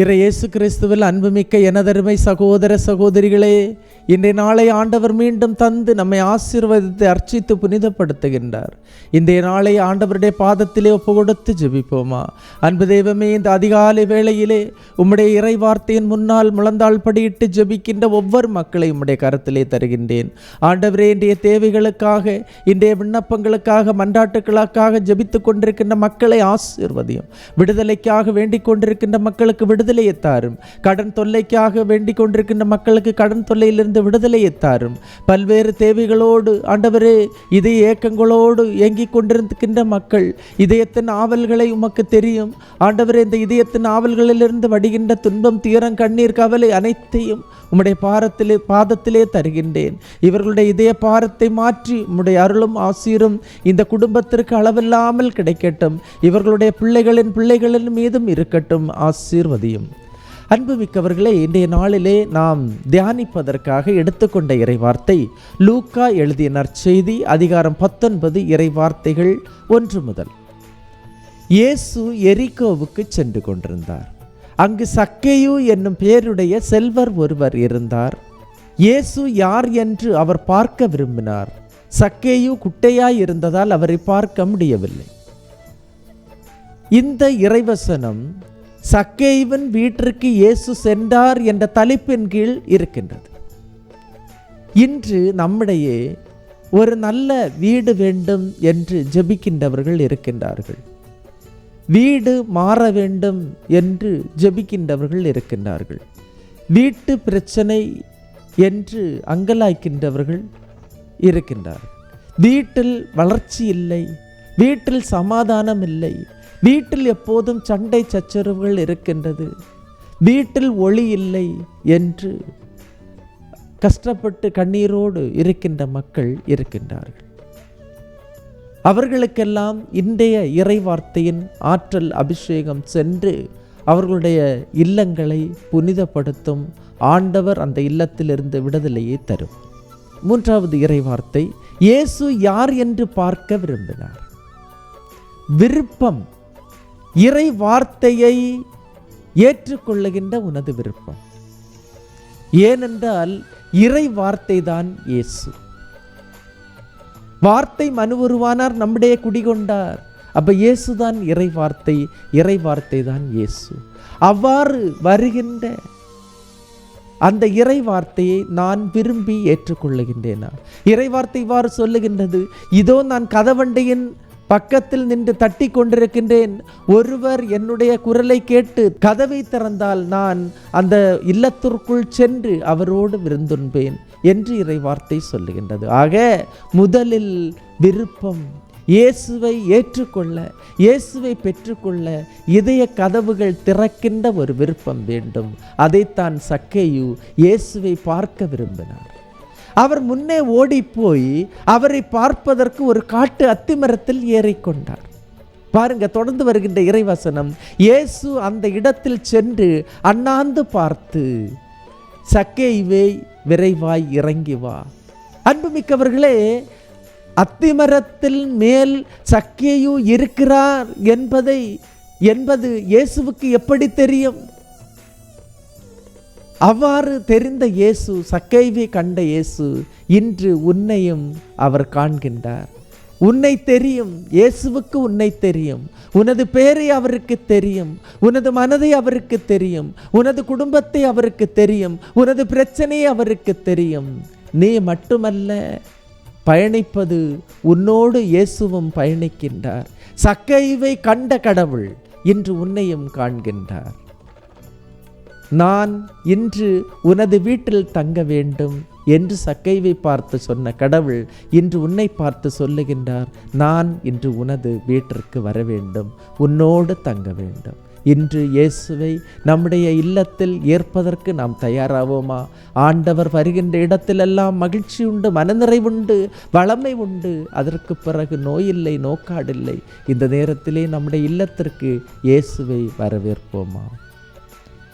இறை இயேசு கிறிஸ்துவில் அன்புமிக்க எனதருமை சகோதர சகோதரிகளே இன்றைய நாளை ஆண்டவர் மீண்டும் தந்து நம்மை ஆசீர்வதித்து அர்ச்சித்து புனிதப்படுத்துகின்றார். இன்றைய நாளை ஆண்டவருடைய பாதத்திலே ஒப்பு கொடுத்து ஜெபிப்போமா? அன்பு தெய்வமே இந்த அதிகாலை வேளையிலே உம்முடைய இறை வார்த்தையின் முன்னால் முழந்தாள் படியிட்டு ஜெபிக்கின்ற ஒவ்வொரு மக்களை உம்முடைய கரத்திலே தருகின்றேன். ஆண்டவரே இன்றைய தேவைகளுக்காக இன்றைய விண்ணப்பங்களுக்காக மன்றாட்டுகளுக்காக ஜெபித்து கொண்டிருக்கின்ற மக்களை ஆசீர்வதியும். விடுதலைக்காக வேண்டிக் கொண்டிருக்கின்ற மக்களுக்கு விடு விடுதலையை தாரும் கடன் தொல்லைக்காக வேண்டிக் கொண்டிருக்கின்ற மக்களுக்கு கடன் தொல்லையிலிருந்து விடுதலையை தாரும் பல்வேறு தேவைகளோடு ஆண்டவரே இதய ஏக்கங்களோடு ஏங்கிக் கொண்டிருக்கின்ற மக்கள் இதயத்தின் ஆவல்களை உமக்கு தெரியும். ஆண்டவரே இந்த இதயத்தின் ஆவல்களிலிருந்து வடிகின்ற துன்பம் தீரம் கண்ணீர் கவலை அனைத்தையும் உம்முடைய பாரத்திலே பாதத்திலே தருகின்றேன். இவர்களுடைய இதய பாரத்தை மாற்றி உம்முடைய அருளும் ஆசீரும் இந்த குடும்பத்திற்கு அளவில்லாமல் கிடைக்கட்டும். இவர்களுடைய பிள்ளைகளின் பிள்ளைகளின் மீதும் இருக்கட்டும். முடியும். அன்புமிக்கவர்களே இன்றைய நாளிலே நாம் தியானிப்பதற்காக எடுத்துக்கொண்ட இறைவார்த்தை லூக்கா எழுதிய நற்செய்தி அதிகாரம் பத்தொன்பது இறைவார்த்தைகள் ஒன்று முதல். இயேசு எரிகோவுக்கு சென்று கொண்டிருந்தார். அங்கு சக்கேயு என்னும் பெயருடைய செல்வர் ஒருவர் இருந்தார். இயேசு யார் என்று அவர் பார்க்க விரும்பினார். சக்கேயு குட்டையாய் இருந்ததால் அவரை பார்க்க முடியவில்லை. இந்த இறைவசனம் சக்கேயுவின் வீட்டிற்கு இயேசு சென்றார் என்ற தலைப்பின் கீழ் இருக்கின்றது. இன்று நம்மிடையே ஒரு நல்ல வீடு வேண்டும் என்று ஜெபிக்கின்றவர்கள் இருக்கின்றார்கள். வீடு மாற வேண்டும் என்று ஜெபிக்கின்றவர்கள் இருக்கின்றார்கள். வீட்டு பிரச்சனை என்று அங்கலாய்க்கின்றவர்கள் இருக்கின்றார்கள். வீட்டில் வளர்ச்சி இல்லை. வீட்டில் சமாதானம் இல்லை வீட்டில் எப்போதும் சண்டை சச்சரவுகள் இருக்கின்றது. வீட்டில் ஒளி இல்லை என்று கஷ்டப்பட்டு கண்ணீரோடு இருக்கின்ற மக்கள் இருக்கின்றார்கள். அவர்களுக்கெல்லாம் இன்றைய இறைவார்த்தையின் ஆற்றல் அபிஷேகம் சென்று அவர்களுடைய இல்லங்களை புனிதப்படுத்தும் ஆண்டவர் அந்த இல்லத்திலிருந்து விடுதலையை தரும். மூன்றாவது இறைவார்த்தை இயேசு யார் என்று பார்க்க விரும்பினார்? விருப்பம். இறை வார்த்தையை ஏற்றுக்கொள்ளுகின்ற உனது விருப்பம். ஏனென்றால் இறை வார்த்தை தான் இயேசு. வார்த்தை மனு உருவானார் நம்முடைய குடிகொண்டார் அப்ப இயேசுதான் இறை வார்த்தை இறை வார்த்தை தான் இயேசு. அவ்வாறு வருகின்ற அந்த இறை வார்த்தையை நான் விரும்பி ஏற்றுக்கொள்ளுகின்றேனா? இறை வார்த்தை இவ்வாறு சொல்லுகின்றது இதோ நான் கதவண்டையின் பக்கத்தில் நின்று தட்டி கொண்டிருக்கின்றேன் ஒருவர் என்னுடைய குரலை கேட்டு கதவை திறந்தால் நான் அந்த இல்லத்திற்குள் சென்று அவரோடு விருந்துண்பேன் என்று இறை வார்த்தை சொல்லுகின்றது. ஆக முதலில் விருப்பம் இயேசுவை ஏற்றுக்கொள்ள இயேசுவை பெற்றுக்கொள்ள இதய கதவுகள் திறக்கின்ற ஒரு விருப்பம் வேண்டும். அதைத்தான் சக்கேயு இயேசுவை பார்க்க விரும்பினார். அவர் முன்னே ஓடிப்போய் அவரை பார்ப்பதற்கு ஒரு காட்டு அத்திமரத்தில் ஏறிக்கொண்டார். பாருங்க தொடர்ந்து வருகின்ற இறைவசனம். இயேசு அந்த இடத்தில் சென்று அண்ணாந்து பார்த்து சக்கேயுவே விரைவாய் இறங்கி வா. அன்புமிக்கவர்களே அத்திமரத்தில் மேல் சக்கேயு இருக்கிறார் என்பதை என்பது இயேசுவுக்கு எப்படி தெரியும்? அவ்வாறு தெரிந்த இயேசு சக்கைவை கண்ட இயேசு இன்று உன்னையும் அவர் காண்கின்றார். உன்னை தெரியும் இயேசுவுக்கு உன்னை தெரியும். உனது பேரை அவருக்கு தெரியும் உனது மனதை அவருக்கு தெரியும் உனது குடும்பத்தை அவருக்கு தெரியும் உனது பிரச்சனையை அவருக்கு தெரியும். நீ மட்டுமல்ல பயணிப்பது உன்னோடு இயேசுவும் பயணிக்கின்றார். சக்கைவை கண்ட கடவுள் இன்று உன்னையும் காண்கின்றார். நான் இன்று உனது வீட்டில் தங்க வேண்டும் என்று சக்கைவை பார்த்து சொன்ன கடவுள் இன்று உன்னை பார்த்து சொல்லுகின்றார் நான் இன்று உனது வீட்டிற்கு வர வேண்டும் உன்னோடு தங்க வேண்டும். இன்று இயேசுவை நம்முடைய இல்லத்தில் ஏற்பதற்கு நாம் தயாராவோமா? ஆண்டவர் வருகின்ற இடத்திலெல்லாம் மகிழ்ச்சி உண்டு மனநிறைவுண்டு வளமை உண்டு. அதற்கு பிறகு நோயில்லை நோக்காடில்லை. இந்த நேரத்திலே நம்முடைய இல்லத்திற்கு இயேசுவை வரவேற்போமா?